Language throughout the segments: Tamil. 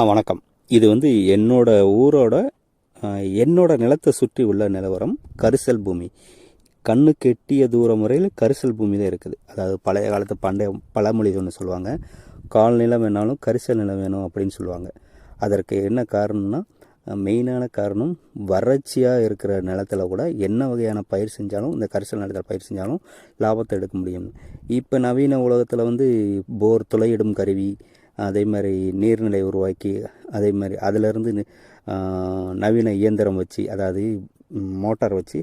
ஆ வணக்கம். இது வந்து என்னோட ஊரோட என்னோட நிலத்தை சுற்றி உள்ள நிலவரம் கரிசல் பூமி. கண்ணு கெட்டிய தூரம் முறையில் கரிசல் பூமி தான் இருக்குது. அதாவது பழைய காலத்து பண்டைய பழமொழி ஒன்று சொல்லுவாங்க. கால் நிலம் வேணாலும் கரிசல் நிலம் வேணும் அப்படின்னு சொல்லுவாங்க. அதற்கு என்ன காரணம்னா மெயினான காரணம் வறட்சியாக இருக்கிற நிலத்தில் கூட என்ன வகையான பயிர் செஞ்சாலும் இந்த கரிசல் நிலத்தில் பயிர் செஞ்சாலும் லாபத்தை எடுக்க முடியும். இப்போ நவீன உலகத்தில் வந்து போர் துளையிடும் கருவி அதே மாதிரி நீர்நிலை உருவாக்கி அதே மாதிரி அதிலிருந்து நவீன இயந்திரம் வச்சு அதாவது மோட்டார் வச்சு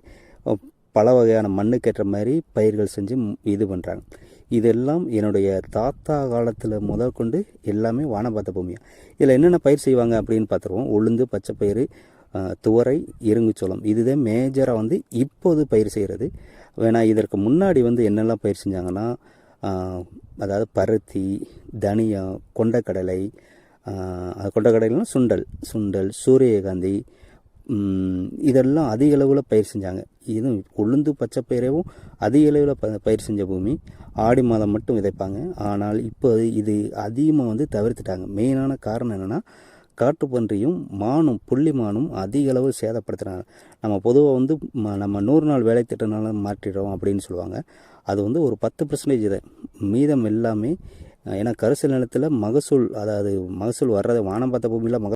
பல வகையான மண்ணுக்கேற்ற மாதிரி பயிர்கள் செஞ்சு இது பண்ணுறாங்க இதெல்லாம் என்னுடைய தாத்தா காலத்தில் முதல் கொண்டு எல்லாமே வானபாத்த பூமியாக இதில் என்னென்ன பயிர் செய்வாங்க அப்படின்னு பார்த்துருவோம். உளுந்து பச்சை பயிறு துவரை இருங்குச்சோளம் இதுதான் மேஜராக வந்து இப்போது பயிர் செய்கிறது வேணா இதற்கு முன்னாடி வந்து என்னெல்லாம் பயிர் செஞ்சாங்கன்னா அதாவது பருத்தி தனியா கொண்டக்கடலை அது கொண்டக்கடலைனா சுண்டல் சுண்டல் சூரியகாந்தி இதெல்லாம் அதிக அளவில் பயிர் செஞ்சாங்க. இதுவும் உளுந்து பச்சை பயிரவும் அதிக அளவில் ப பயிர் செஞ்ச பூமி. ஆடி மாதம் மட்டும் விதைப்பாங்க. ஆனால் இப்போ இது அதிகமாக வந்து தவிர்த்துட்டாங்க. மெயினான காரணம் என்னென்னா காட்டுப்பன்றியும் மானும் புள்ளி மானும் அதிக அளவு சேதப்படுத்துகிறாங்க நம்ம பொதுவாக வந்து ம- நம்ம நூறு நாள் வேலை திட்டனால மாற்றிடுறோம் அப்படின்னு சொல்லுவாங்க. அது வந்து ஒரு பத்து பர்சன்டேஜ் இதை மீதம் எல்லாமே ஏன்னா கரிசல் நிலத்தில் மகசூல் அதாவது மகசூல் வர்றது வானம் பார்த்த பூமியில் மக